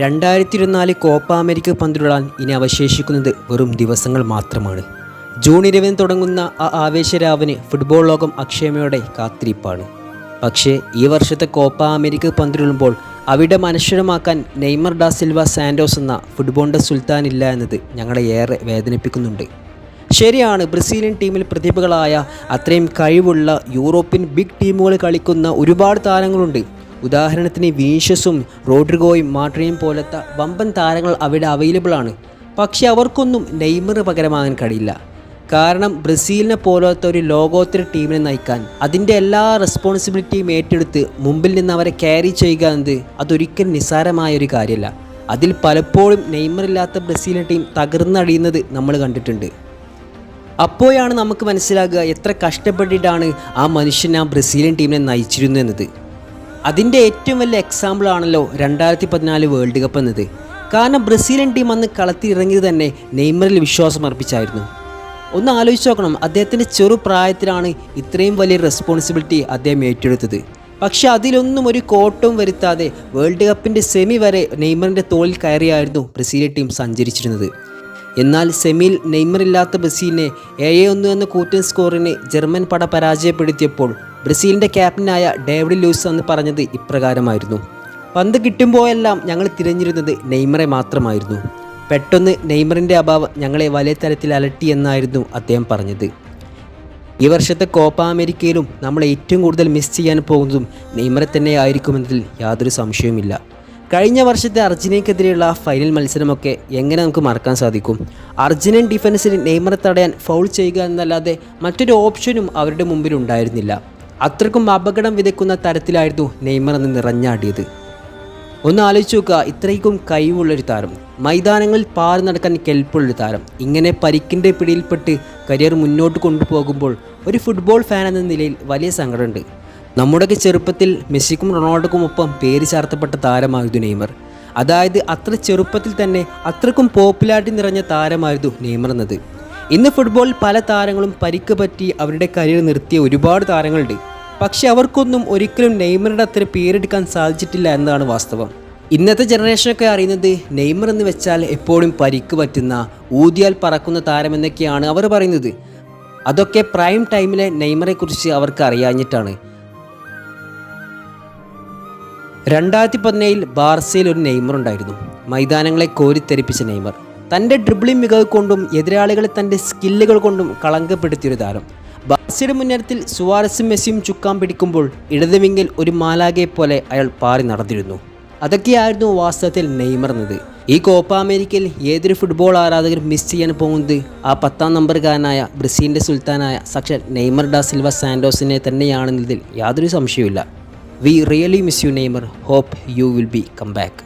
രണ്ടായിരത്തി ഇരുപത്തിനാല് Copa America പന്തിടാൻ ഇനി അവശേഷിക്കുന്നത് വെറും ദിവസങ്ങൾ മാത്രമാണ്. ജൂൺ ഇരുപതിന് തുടങ്ങുന്ന ആ ആവേശരാവിന് ഫുട്ബോൾ ലോകം അക്ഷമയോടെ കാത്തിരിപ്പാണ്. പക്ഷേ ഈ വർഷത്തെ കോപ്പ അമേരിക്ക പന്തിടുമ്പോൾ അവിടെ മനുഷ്യരമാക്കാൻ നെയ്മർ ഡാ സിൽവ സാൻഡോസ് എന്ന ഫുട്ബോളിന്റെ സുൽത്താൻ ഇല്ല എന്നത് ഞങ്ങളെ ഏറെ വേദനിപ്പിക്കുന്നുണ്ട്. ശരിയാണ് ബ്രസീലിയൻ ടീമിൽ പ്രതിഭകളായ അത്രയും കഴിവുള്ള യൂറോപ്യൻ ബിഗ് ടീമുകൾ കളിക്കുന്ന ഒരുപാട് താരങ്ങളുണ്ട്. ഉദാഹരണത്തിന് വീഷ്യസും റോഡ്രിഗോയും മാട്രിയും പോലത്തെ വമ്പൻ താരങ്ങൾ അവിടെ അവൈലബിൾ ആണ്. പക്ഷേ അവർക്കൊന്നും നെയ്മറ് പകരമാകാൻ കഴിയില്ല. കാരണം ബ്രസീലിനെ പോലത്തെ ഒരു ലോകോത്തര ടീമിനെ നയിക്കാൻ അതിന്റെ എല്ലാ റെസ്പോൺസിബിലിറ്റിയും ഏറ്റെടുത്ത് മുമ്പിൽ നിന്ന് അവരെ ക്യാരി ചെയ്യുക എന്നത് അതൊരിക്കലും നിസ്സാരമായ ഒരു കാര്യമല്ല. അതിൽ പലപ്പോഴും നെയ്മറില്ലാത്ത ബ്രസീലിയൻ ടീം തകർന്നടിയുന്നത് നമ്മൾ കണ്ടിട്ടുണ്ട്. അപ്പോഴാണ് നമുക്ക് മനസ്സിലാകുക എത്ര കഷ്ടപ്പെട്ടിട്ടാണ് ആ മനുഷ്യൻ ആ ബ്രസീലിയൻ ടീമിനെ നയിച്ചിരുന്നു എന്നത്. അതിന്റെ ഏറ്റവും വലിയ എക്സാമ്പിൾ ആണല്ലോ രണ്ടായിരത്തി പതിനാല് വേൾഡ് കപ്പ് എന്നത്. കാരണം ബ്രസീലിയൻ ടീം അന്ന് കളത്തിലിറങ്ങിയത് തന്നെ നെയ്മറിൽ വിശ്വാസം അർപ്പിച്ചായിരുന്നു. ഒന്ന് ആലോചിച്ച് നോക്കണം അദ്ദേഹത്തിന്റെ ചെറു പ്രായത്തിലാണ് ഇത്രയും വലിയ റെസ്പോൺസിബിലിറ്റി അദ്ദേഹം ഏറ്റെടുത്തത്. പക്ഷെ അതിലൊന്നും ഒരു കോട്ടവും വരുത്താതെ വേൾഡ് കപ്പിന്റെ സെമി വരെ നെയ്മറിന്റെ തോളിൽ കയറിയായിരുന്നു ബ്രസീലിയൻ ടീം സഞ്ചരിച്ചിരുന്നത്. എന്നാൽ സെമിയിൽ നെയ്മറില്ലാത്ത ബ്രസീലിനെ ഏഴ് ഒന്ന് എന്ന കൂറ്റൻ സ്കോറിന് ജർമ്മൻ പട പരാജയപ്പെടുത്തിയപ്പോൾ ബ്രസീലിന്റെ ക്യാപ്റ്റനായ ഡേവിഡ് ലൂസ് എന്ന് പറഞ്ഞത് ഇപ്രകാരമായിരുന്നു. പന്ത് കിട്ടുമ്പോഴെല്ലാം ഞങ്ങൾ തിരഞ്ഞിരുന്നത് നെയ്മറെ മാത്രമായിരുന്നു. പെട്ടെന്ന് നെയ്മറിന്റെ അഭാവം ഞങ്ങളെ വലിയ തരത്തിൽ അലട്ടി എന്നായിരുന്നു അദ്ദേഹം പറഞ്ഞത്. ഈ വർഷത്തെ കോപ്പ അമേരിക്കയിലും നമ്മൾ ഏറ്റവും കൂടുതൽ മിസ് ചെയ്യാൻ പോകുന്നതും നെയ്മറെ തന്നെ ആയിരിക്കുമെന്നതിൽ യാതൊരു സംശയവുമില്ല. കഴിഞ്ഞ വർഷത്തെ അർജന്റീനയ്ക്കെതിരെയുള്ള ഫൈനൽ മത്സരമൊക്കെ എങ്ങനെ നമുക്ക് മറക്കാൻ സാധിക്കും? അർജന്റീൻ ഡിഫൻസിന് നെയ്മറെ തടയാൻ ഫൗൾ ചെയ്യുക എന്നല്ലാതെ മറ്റൊരു ഓപ്ഷനും അവരുടെ മുമ്പിൽ ഉണ്ടായിരുന്നില്ല. അത്രക്കും അപകടം വിതയ്ക്കുന്ന തരത്തിലായിരുന്നു നെയ്മർ എന്ന് നിറഞ്ഞാടിയത്. ഒന്ന് ആലോചിച്ച് നോക്കുക ഇത്രയ്ക്കും കഴിവുള്ളൊരു താരം. മൈതാനങ്ങളിൽ പാറി നടക്കാൻ കെൽപ്പുള്ളൊരു താരം. ഇങ്ങനെ പരിക്കിന്റെ പിടിയിൽപ്പെട്ട് കരിയർ മുന്നോട്ട് കൊണ്ടുപോകുമ്പോൾ ഒരു ഫുട്ബോൾ ഫാൻ എന്ന നിലയിൽ വലിയ സങ്കടമുണ്ട്. നമ്മുടെയൊക്കെ ചെറുപ്പത്തിൽ മെസ്സിക്കും റൊണാൾഡോക്കും ഒപ്പം പേര് ചാർത്തപ്പെട്ട താരമായിരുന്നു നെയ്മർ. അതായത് അത്ര ചെറുപ്പത്തിൽ തന്നെ അത്രക്കും പോപ്പുലാരിറ്റി നിറഞ്ഞ താരമായിരുന്നു നെയ്മർ എന്നത്. ഇന്ന് ഫുട്ബോളിൽ പല താരങ്ങളും പരിക്ക് പറ്റി അവരുടെ കരിയർ നിർത്തിയ ഒരുപാട് താരങ്ങളുണ്ട്. പക്ഷെ അവർക്കൊന്നും ഒരിക്കലും നെയ്മറുടെ അത്ര പേരെടുക്കാൻ സാധിച്ചിട്ടില്ല എന്നതാണ് വാസ്തവം. ഇന്നത്തെ ജനറേഷനൊക്കെ അറിയുന്നത് നെയ്മർ എന്ന് വെച്ചാൽ എപ്പോഴും പരിക്ക് പറ്റുന്ന ഊതിയാൽ പറക്കുന്ന താരം എന്നൊക്കെയാണ് അവർ പറയുന്നത്. അതൊക്കെ പ്രൈം ടൈമിലെ നെയ്മറെക്കുറിച്ച് അവർക്ക് അറിയാഞ്ഞിട്ടാണ്. രണ്ടായിരത്തി പതിനേഴിൽ ബാർസയിൽ ഒരു നെയ്മർ ഉണ്ടായിരുന്നു. മൈതാനങ്ങളെ കോരിത്തെരിപ്പിച്ച നെയ്മർ. തന്റെ ഡ്രിബിളിംഗ് മികവ് കൊണ്ടും എതിരാളികളെ തന്റെ സ്കില്ലുകൾ കൊണ്ടും കളങ്കപ്പെടുത്തിയൊരു താരം. ബാർസയുടെ മുന്നേറ്റത്തിൽ സുവാരസും മെസ്സിയും ചുക്കാൻ പിടിക്കുമ്പോൾ ഇടതുവിങ്ങിൽ ഒരു മാലാകയെ പോലെ അയാൾ പാറി നടന്നിരുന്നു. അതൊക്കെയായിരുന്നു വാസ്തവത്തിൽ നെയ്മർ എന്നത്. ഈ കോപ്പ അമേരിക്കയിൽ ഏതൊരു ഫുട്ബോൾ ആരാധകർ മിസ് ചെയ്യാൻ പോകുന്നത്? ആ പത്താം നമ്പറുകാരനായ ബ്രസീലിന്റെ സുൽത്താനായ സക്ഷർ നെയ്മർ ഡാ സിൽവ സാൻഡോസിനെ തന്നെയാണെന്നതിൽ യാതൊരു സംശയവുമില്ല. We really miss you, Neymar. Hope you will be come back.